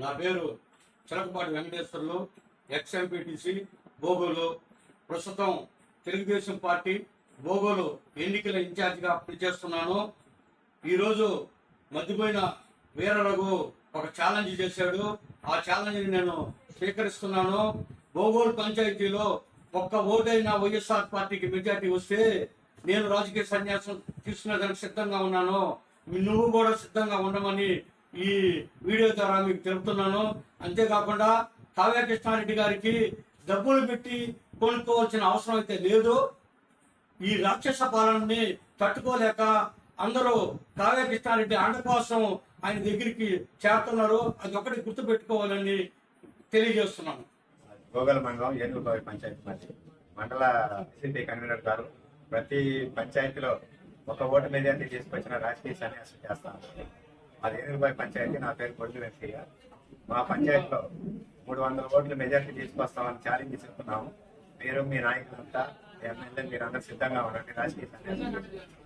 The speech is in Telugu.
నా పేరు చిలకపాటి వెంకటేశ్వర్లు ఎక్స్ఎంపీటీసీ బోగోలు ప్రస్తుతం తెలుగుదేశం పార్టీ బోగోలు ఎన్నికల ఇన్ఛార్జిగా పనిచేస్తున్నాను. ఈరోజు మధ్యపోయిన వీర రఘు ఒక ఛాలెంజ్ చేశాడు. ఆ ఛాలెంజ్ నేను స్వీకరిస్తున్నాను. బోగోలు పంచాయతీలో ఒక్క ఓటైన వైఎస్ఆర్ పార్టీకి మెజార్టీ వస్తే నేను రాజకీయ సన్యాసం తీసుకునేదానికి సిద్ధంగా ఉన్నాను. నువ్వు కూడా సిద్ధంగా ఉండమని ఈ వీడియో ద్వారా మీకు తెలుపుతున్నాను. అంతేకాకుండా కావ్య కృష్ణారెడ్డి గారికి డబ్బులు పెట్టి కొనుక్కోవాల్సిన అవసరం అయితే లేదు. ఈ రాక్షస పాలనని తట్టుకోలేక అందరూ కావ్య కృష్ణారెడ్డి అండ కోసం ఆయన దగ్గరికి చేరుతున్నారు. అది ఒకటి గుర్తు పెట్టుకోవాలని తెలియజేస్తున్నాను. గోగల మండలం ఏనుగుబావి పంచాయతీ మధ్య మండల సిపి కన్వీనర్ గారు ప్రతి పంచాయతీలో ఒక ఓటు మెజార్టీ తీసుకొచ్చిన రాజకీయ సన్యాసం చేస్తాను అది ఏనుగుబావి పంచాయతీ నా పేరు కొడుకు వెంకయ్య. మా పంచాయతీలో మూడు వందల ఓట్లు మెజార్టీ తీసుకొస్తామని ఛాలెంజ్ చెప్తున్నాము మీరు మీ నాయకులంతా ఎమ్మెల్యే మీరు అందరు సిద్ధంగా ఉండండి. రాజకీయ సన్యాసం